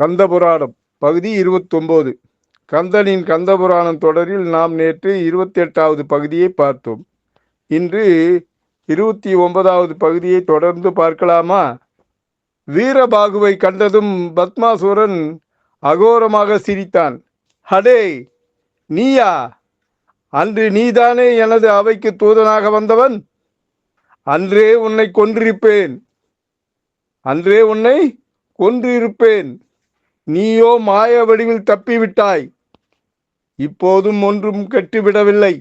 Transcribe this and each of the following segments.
கந்தபுராணம் பகுதி இருபத்தொம்போது. கந்தனின் கந்தபுராணம் தொடரில் நாம் நேற்று இருபத்தி எட்டாவது பகுதியை பார்த்தோம். இன்று இருபத்தி ஒன்பதாவது பகுதியை தொடர்ந்து பார்க்கலாமா? வீரபாகுவை கண்டதும் பத்மாசுரன் அகோரமாக சிரித்தான். ஹடே நீயா? அன்று நீதானே எனது அவைக்கு தூதனாக வந்தவன்? அன்றே உன்னை கொன்றிருப்பேன். அன்றே உன்னை கொன்றிருப்பேன். நீயோ மாய வடிவில் தப்பிவிட்டாய். இப்போதும் ஒன்றும் கெட்டுவிடவில்லை.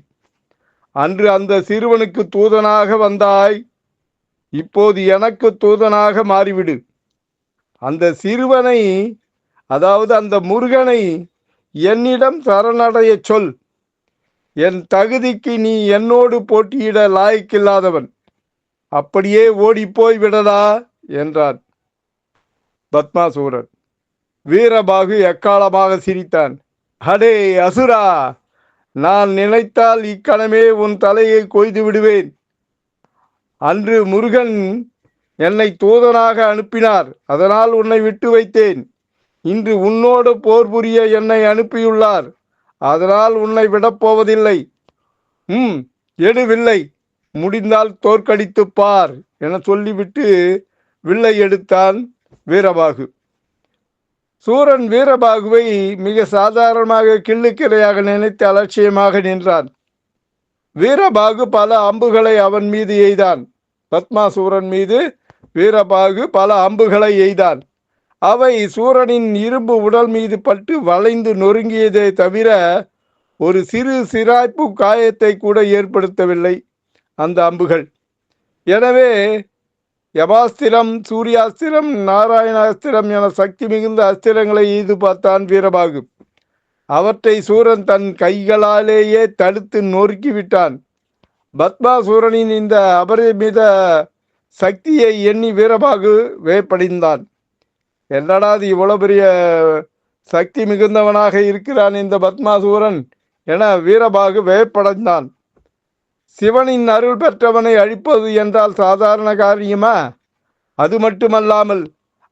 அன்று அந்த சிறுவனுக்கு தூதனாக வந்தாய். இப்போது எனக்கு தூதனாக மாறிவிடு. அந்த சிறுவனை அதாவது அந்த முருகனை என்னிடம் சரணடையச் சொல். என் தகுதிக்கு நீ என்னோடு போட்டியிட லாய்க்கில்லாதவன். அப்படியே ஓடிப்போய் விடடா என்றான் பத்மாசூரன் வீரபாகு எக்காலமாக சிரித்தான்? அடே அசுரா! நான் நினைத்தால் இக்கணமே உன் தலையை கொய்து விடுவேன். அன்று முருகன் என்னை தூதனாக அனுப்பினார். அதனால் உன்னை விட்டு வைத்தேன். இன்று உன்னோடு போர் புரிய என்னை அனுப்பியுள்ளார். அதனால் உன்னை விடப்போவதில்லை ம் எடுவில்லை. முடிந்தால் தோற்கடித்து பார் என சொல்லிவிட்டு வில்லை எடுத்தான் வீரபாகு. சூரன் வீரபாகுவை மிக சாதாரணமாக கிள்ளுக்கிரையாக நினைத்து அலட்சியமாக நின்றான். வீரபாகு பல அம்புகளை அவன் மீது எய்தான். பத்மாசூரன் மீது வீரபாகு பல அம்புகளை எய்தான். அவை சூரனின் இரும்பு உடல் மீது பட்டு வளைந்து நொறுங்கியதே தவிர ஒரு சிறு சிராய்ப்பு காயத்தை கூட ஏற்படுத்தவில்லை அந்த அம்புகள். எனவே யமாஸ்திரம் சூரியாஸ்திரம் நாராயணாஸ்திரம் என சக்தி மிகுந்த அஸ்திரங்களை எய்து பார்த்தான் வீரபாகு. அவற்றை சூரன் தன் கைகளாலேயே தடுத்து நொறுக்கி விட்டான். பத்மாசூரனின் இந்த அபரிமித சக்தியை எண்ணி வீரபாகு வேப்படைந்தான் என்னடா இது இவ்வளவு பெரிய சக்தி மிகுந்தவனாக இருக்கிறான் இந்த பத்மாசூரன் என வீரபாகு வேப்படைந்தான் சிவனின் அருள் பெற்றவனை அழிப்பது என்றால் சாதாரண காரியமா? அது மட்டுமல்லாமல்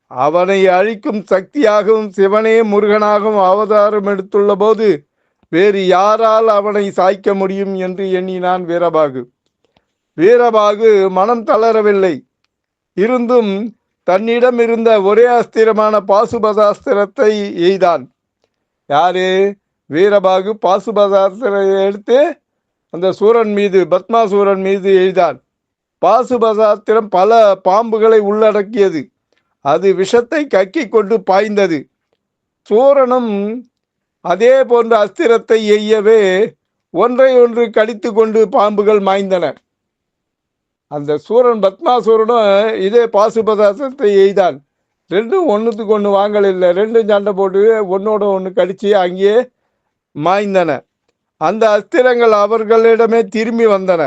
அவனை அழிக்கும் சக்தியாகவும் சிவனே முருகனாகவும் அவதாரம் எடுத்துள்ள போது வேறு யாரால் அவனை சாய்க்க முடியும் என்று எண்ணினான் வீரபாகு. வீரபாகு மனம் தளரவில்லை. இருந்தும் தன்னிடம் இருந்த ஒரே அஸ்திரமான பாசுபதாஸ்திரத்தை எய்தான். யாரு? வீரபாகு பாசுபதாஸ்திரத்தை எடுத்து அந்த சூரன் மீது பத்மாசூரன் மீது எய்தான் பாசுபதாஸ்திரம் பல பாம்புகளை உள்ளடக்கியது. அது விஷத்தை கக்கி கொண்டு பாய்ந்தது. சூரனும் அதே போன்ற அஸ்திரத்தை எய்யவே ஒன்றை ஒன்று கடித்து கொண்டு பாம்புகள் மாய்ந்தன. அந்த சூரன் பத்மாசூரனும் இதே பாசுபதாசத்தை எய்தான். ரெண்டும் ஒன்றுத்துக்கு ஒன்று வாங்கல இல்லை ரெண்டும் சண்டை போட்டு ஒன்னோட ஒன்று கடித்து அங்கேயே மாய்ந்தன. அந்த அஸ்திரங்கள் அவர்களிடமே திரும்பி வந்தன.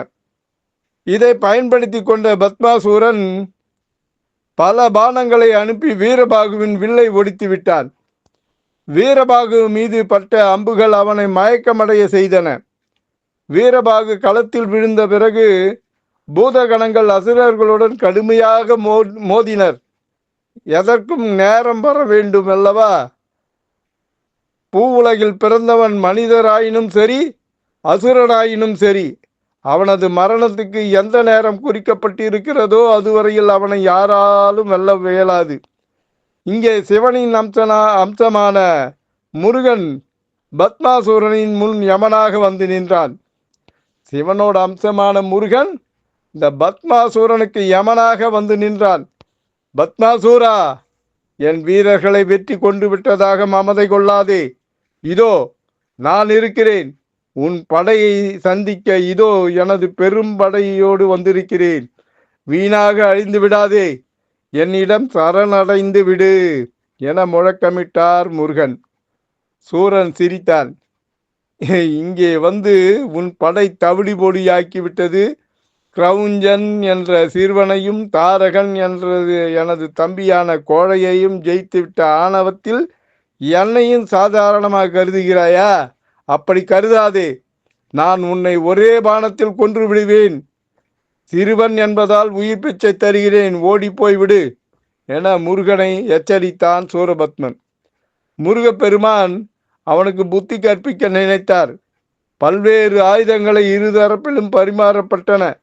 இதை பயன்படுத்தி கொண்ட பத்மாசூரன் பல பானங்களை அனுப்பி வீரபாகுவின் வில்லை ஒடித்து விட்டான். வீரபாகு மீது பட்ட அம்புகள் அவனை மயக்கமடைய செய்தன. வீரபாகு களத்தில் விழுந்த பிறகு பூதகணங்கள் அசுரர்களுடன் கடுமையாக மோ மோதினர். எதற்கும் நேரம் வர வேண்டும் அல்லவா பூவுலகில் பிறந்தவன் மனிதராயினும் சரி அசுரனாயினும் சரி அவனது மரணத்துக்கு எந்த நேரம் குறிக்கப்பட்டிருக்கிறதோ அதுவரையில் அவனை யாராலும் வெல்ல இயலாது. இங்கே சிவனின் அம்சனா அம்சமான முருகன் பத்மாசூரனின் முன் யமனாக வந்து நின்றான். சிவனோட அம்சமான முருகன் இந்த பத்மாசூரனுக்கு யமனாக வந்து நின்றான். பத்மாசூரா என் வீரர்களை வெற்றி கொண்டு விட்டதாக மமதை கொள்ளாதே. இதோ நான் இருக்கிறேன். உன் படையை சந்திக்க இதோ எனது பெரும் படையோடு வந்திருக்கிறேன். வீணாக அழிந்து விடாதே. என்னிடம் சரணடைந்து விடு என முழக்கமிட்டார் முருகன். சூரன் சிரித்தான். இங்கே வந்து உன் படை தவிடி பொடியாக்கிவிட்டது கிரவுஞ்சன் என்ற சிறுவனையும் தாரகன் என்றது எனது தம்பியான கோழையையும் ஜெயித்துவிட்ட ஆணவத்தில் என்னையும் சாதாரணமாக கருதுகிறாயா? அப்படி கருதாதே. நான் உன்னை ஒரே பானத்தில் கொன்று விடுவேன். சிறுவன் என்பதால் உயிர் பிச்சை தருகிறேன். ஓடிப்போய் விடு என முருகனை எச்சரித்தான் சூரபத்மன். முருகப்பெருமான் அவனுக்கு புத்தி கற்பிக்க நினைத்தார். பல்வேறு ஆயுதங்களை இருதரப்பிலும் பரிமாறப்பட்டன.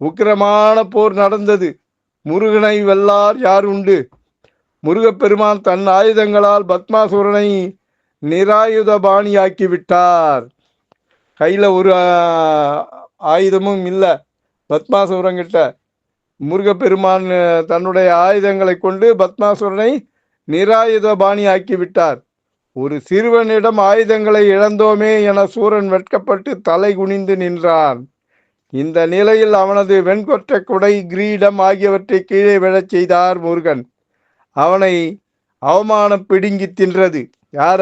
உக்கிரமான போர் நடந்தது. முருகனை வெல்லார் யார் உண்டு? முருகப்பெருமான் தன் ஆயுதங்களால் பத்மாசுரனை நிராயுதபாணியாக்கி விட்டார் கையில் ஒரு ஆயுதமும் இல்லை. பத்மாசுரங்கிட்ட முருகப்பெருமான் தன்னுடைய ஆயுதங்களை கொண்டு பத்மாசுரனை நிராயுதபாணி ஆக்கி விட்டார் ஒரு சிறுவனிடம் ஆயுதங்களை இழந்தோமே என சூரன் வெட்கப்பட்டு தலை குனிந்து நின்றான். இந்த நிலையில் அவனது வெண்கொற்ற குடை கிரீடம் ஆகியவற்றை கீழே விழச் செய்தார் முருகன். அவனை அவமானம் பிடுங்கி தின்றது. யார?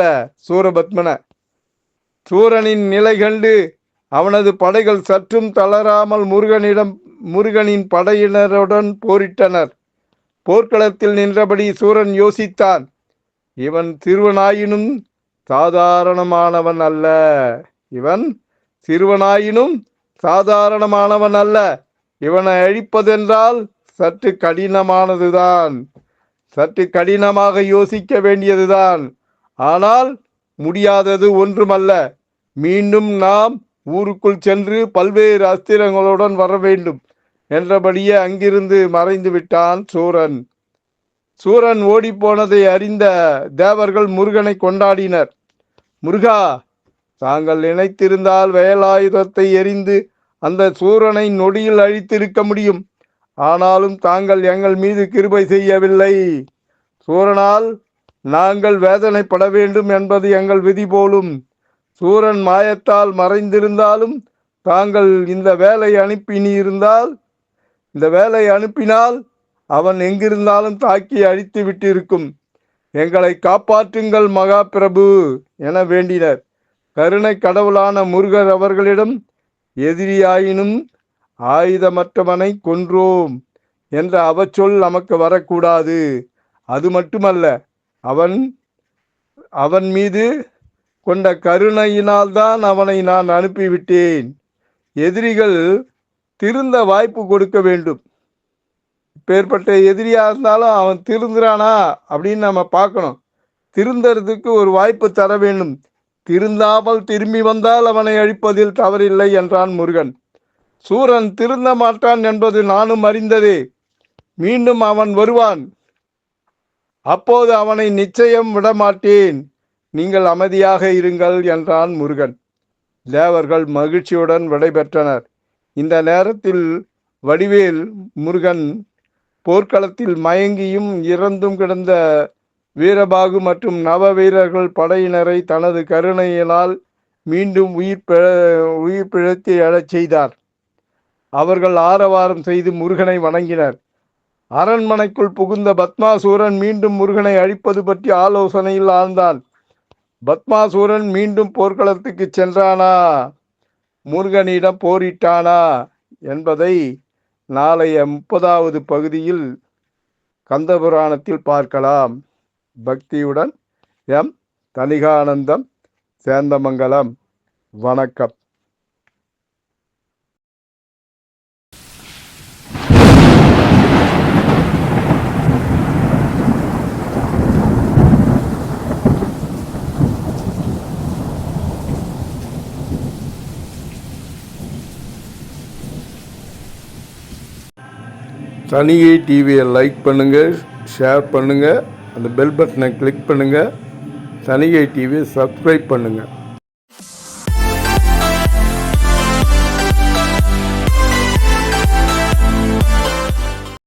சூரபத்மன. சூரனின் நிலை கண்டு அவனது படைகள் சற்றும் தளராமல் முருகனிடம் முருகனின் படையினருடன் போரிட்டனர். போர்க்களத்தில் நின்றபடி சூரன் யோசித்தான். இவன் சிறுவனாயினும் சாதாரணமானவன் அல்ல. இவன் சிறுவனாயினும் சாதாரணமானவன் அல்ல. இவனை அழிப்பதென்றால் சற்று கடினமானதுதான். சற்று கடினமாக யோசிக்க வேண்டியதுதான். ஆனால் முடியாதது ஒன்றுமல்ல. மீண்டும் நாம் ஊருக்குள் சென்று பல்வேறு அஸ்திரங்களுடன் வர வேண்டும் என்றபடியே அங்கிருந்து மறைந்து விட்டான் சூரன். சூரன் ஓடிப்போனதை அறிந்த தேவர்கள் முருகனை கொண்டாடினர். முருகா தாங்கள் நினைத்திருந்தால் வேலாயுதத்தை எரிந்து அந்த சூரனை நொடியில் அழித்திருக்க முடியும். ஆனாலும் தாங்கள் எங்கள் மீது கிருபை செய்யவில்லை. சூரனால் நாங்கள் வேதனைப்பட வேண்டும் என்பது எங்கள் விதி போலும். சூரன் மாயத்தால் மறைந்திருந்தாலும் தாங்கள் இந்த வேலை அனுப்பினிருந்தால் இந்த வேலை அனுப்பினால் அவன் எங்கிருந்தாலும் தாக்கி அழித்து விட்டிருக்கும். எங்களை காப்பாற்றுங்கள் மகா பிரபு என வேண்டினர். கருணை கடவுளான முருகர் அவர்களிடம் எதிரியாயினும் ஆயுதமற்றவனை கொன்றோம் என்ற அவச்சொல் நமக்கு வரக்கூடாது. அது மட்டுமல்ல அவன் அவன் மீது கொண்ட கருணையினால்தான் அவனை நான் அனுப்பிவிட்டேன். எதிரிகள் திருந்த வாய்ப்பு கொடுக்க வேண்டும். இப்பேற்பட்ட எதிரியாக இருந்தாலும் அவன் திருந்துறானா அப்படின்னு நம்ம பார்க்கணும். திருந்தறதுக்கு ஒரு வாய்ப்பு தர வேண்டும். திருந்தாமல் திரும்பி வந்தால் அவனை அழிப்பதில் தவறில்லை என்றான் முருகன். சூரன் திருந்த மாட்டான் என்பது நானும் அறிந்ததே. மீண்டும் அவன் வருவான். அப்போது அவனை நிச்சயம் விடமாட்டேன். நீங்கள் அமைதியாக இருங்கள் என்றான் முருகன். தேவர்கள் மகிழ்ச்சியுடன் விடைபெற்றனர். இந்த நேரத்தில் வடிவேல் முருகன் போர்க்களத்தில் மயங்கியும் இறந்தும் கிடந்த வீரபாகு மற்றும் நவ வீரர்கள் படையினரை தனது கருணையினால் மீண்டும் உயிர் பிழ உயிர் பிழைத்து எழச் செய்தார். அவர்கள் ஆரவாரம் செய்து முருகனை வணங்கினர். அரண்மனைக்குள் புகுந்த பத்மாசூரன் மீண்டும் முருகனை அழிப்பது பற்றி ஆலோசனையில் ஆழ்ந்தான். பத்மாசூரன் மீண்டும் போர்க்களத்துக்கு சென்றானா? முருகனிடம் போரிட்டானா? என்பதை நாளைய முப்பதாவது பகுதியில் கந்தபுராணத்தில் பார்க்கலாம். பக்தியுடன் எம் தனிகானந்தம் சேந்தமங்கலம். வணக்கம். தனியை டிவியை லைக் பண்ணுங்கள் ஷேர் பண்ணுங்கள் அந்த பெல் பட்டனை கிளிக் பண்ணுங்கள் தனிகை டிவியை சப்ஸ்கிரைப் பண்ணுங்கள்